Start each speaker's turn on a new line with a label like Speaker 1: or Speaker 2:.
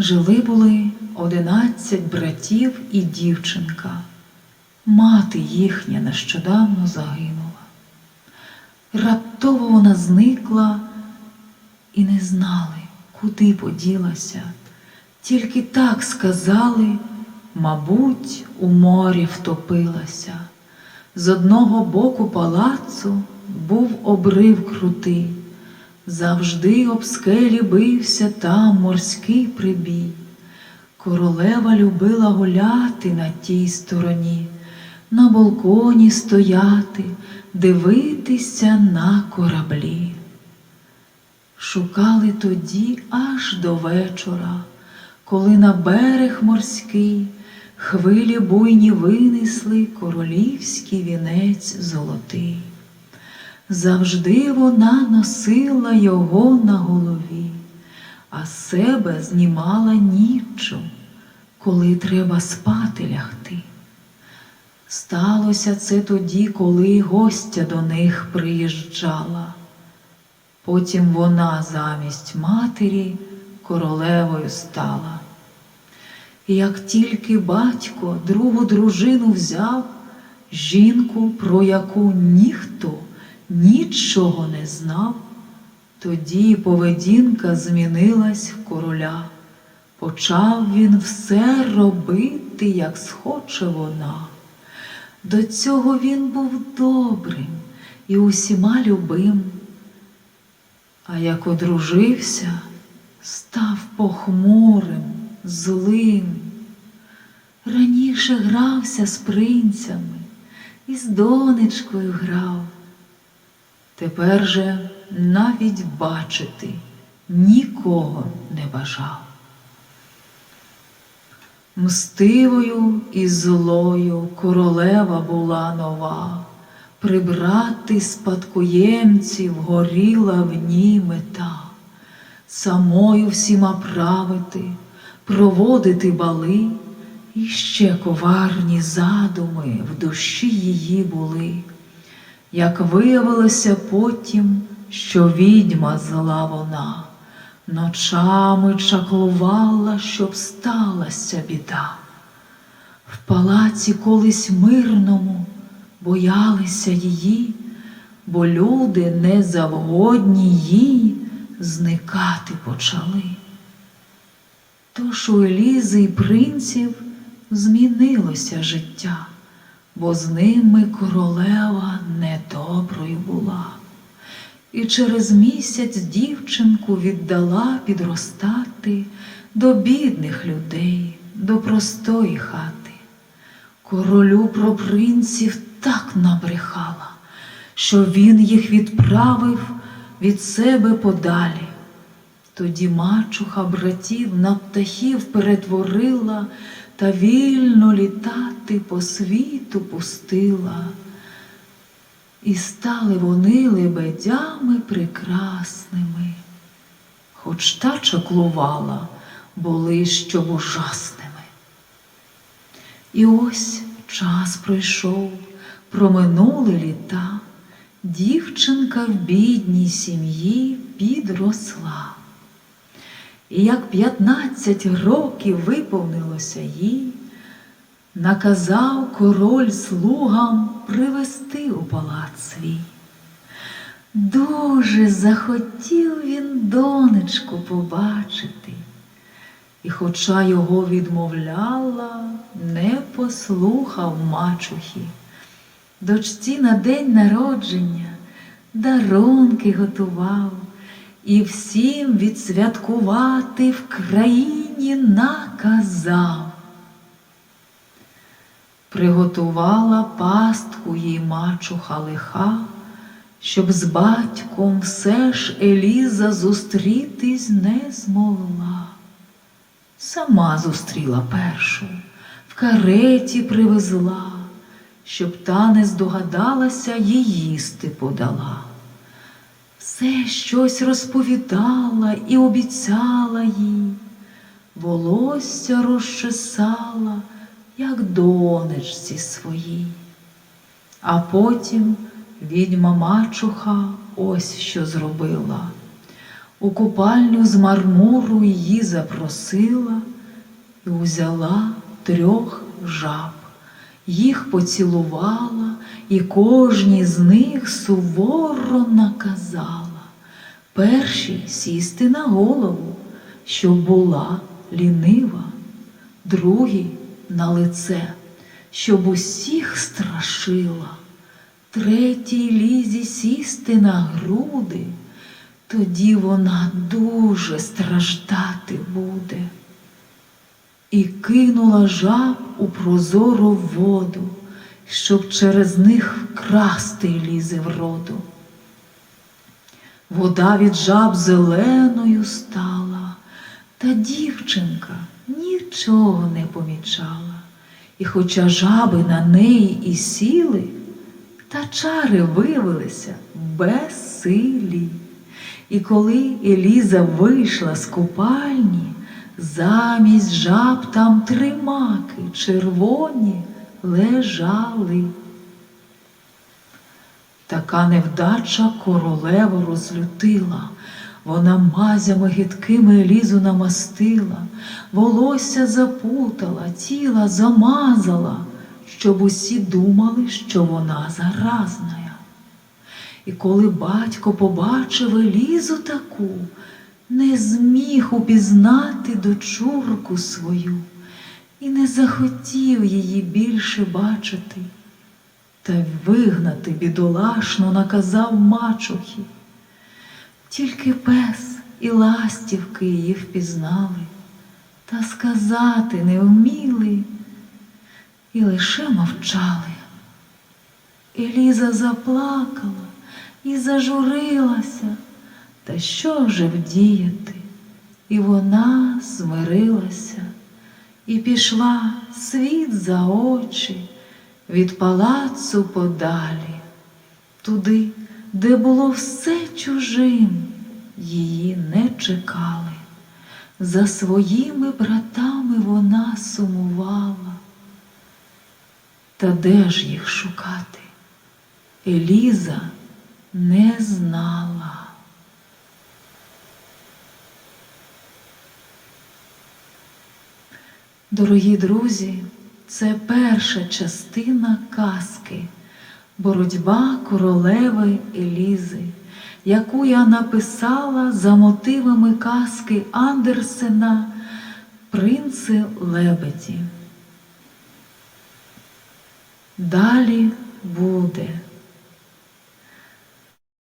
Speaker 1: Жили були одинадцять братів і дівчинка. Мати їхня нещодавно загинула. Раптово вона зникла і не знали, куди поділася. Тільки так сказали, мабуть, у морі втопилася. З одного боку палацу був обрив крутий, завжди об скелі бився там морський прибій. Королева любила гуляти на тій стороні, на балконі стояти, дивитися на кораблі. Шукали тоді аж до вечора, коли на берег морський хвилі буйні винесли королівський вінець золотий. Завжди вона носила його на голові, а себе знімала ніччю, коли треба спати лягти. Сталося це тоді, коли гостя до них приїжджала. Потім вона замість матері королевою стала. Як тільки батько другу дружину взяв, жінку, про яку ніхто нічого не знав, тоді поведінка змінилась в короля. Почав він все робити, як схоче вона. До цього він був добрим і усіма любим. А як одружився, став похмурим, злим. Раніше грався з принцями і з донечкою грав. Тепер же навіть бачити нікого не бажав. Мстивою і злою королева була нова, прибрати спадкоємців горіла в ній мета, самою всіма правити, проводити бали, і ще коварні задуми в душі її були. Як виявилося потім, що відьма зла вона, ночами чаклувала, щоб сталася біда. В палаці колись мирному боялися її, бо люди незавгодні їй зникати почали. Тож у Елізи й принців змінилося життя, бо з ними королева недоброю була. І через місяць дівчинку віддала підростати до бідних людей, до простої хати. Королю про принців так набрехала, що він їх відправив від себе подалі. Тоді мачуха братів на птахів перетворила та вільно літати по світу пустила. І стали вони лебедями прекрасними, хоч та чаклувала, були щоб ужасними. І ось час пройшов, проминули літа, дівчинка в бідній сім'ї підросла. І як п'ятнадцять років виповнилося їй, наказав король слугам привести у палац свій. Дуже захотів він донечку побачити, і, хоча його відмовляла, не послухав мачухи. Дочці на день народження дарунки готував і всім відсвяткувати в країні наказав. Приготувала пастку їй мачуха лиха, щоб з батьком все ж Еліза зустрітись не змогла. Сама зустріла першу, в кареті привезла, щоб та не здогадалася їй їсти подала. Все щось розповідала і обіцяла їй, волосся розчесала як донечці своїй. А потім відьма мачуха ось що зробила. У купальню з мармуру її запросила і узяла трьох жаб, їх поцілувала, і кожній з них суворо наказала першій сісти на голову, щоб була лінива, другій на лице, щоб усіх страшила, третій лізі сісти на груди, тоді вона дуже страждати буде. І кинула жаб у прозору воду, щоб через них вкрасти лізи вроду. Вода від жаб зеленою стала, та дівчинка нічого не помічала. І хоча жаби на неї і сіли, та чари виявилися безсилі. І коли Еліза вийшла з купальні, замість жаб там три маки червоні лежали. Така невдача королеву розлютила. Вона мазями гидкими Елізу намастила, волосся запутала, тіла замазала, щоб усі думали, що вона заразна. І коли батько побачив Елізу таку, не зміг упізнати дочурку свою і не захотів її більше бачити, та й вигнати бідолашно наказав мачухі. Тільки пес і ластівки її впізнали, та сказати не вміли і лише мовчали. Еліза заплакала і зажурилася, та що вже вдіяти? І вона змирилася і пішла світ за очі від палацу подалі, туди, де було все чужим, її не чекали. За своїми братами вона сумувала. Та де ж їх шукати? Еліза не знала. Дорогі друзі, це перша частина казки Боротьба королеви Елізи, яку я написала за мотивами казки Андерсена Принци Лебеді. Далі буде.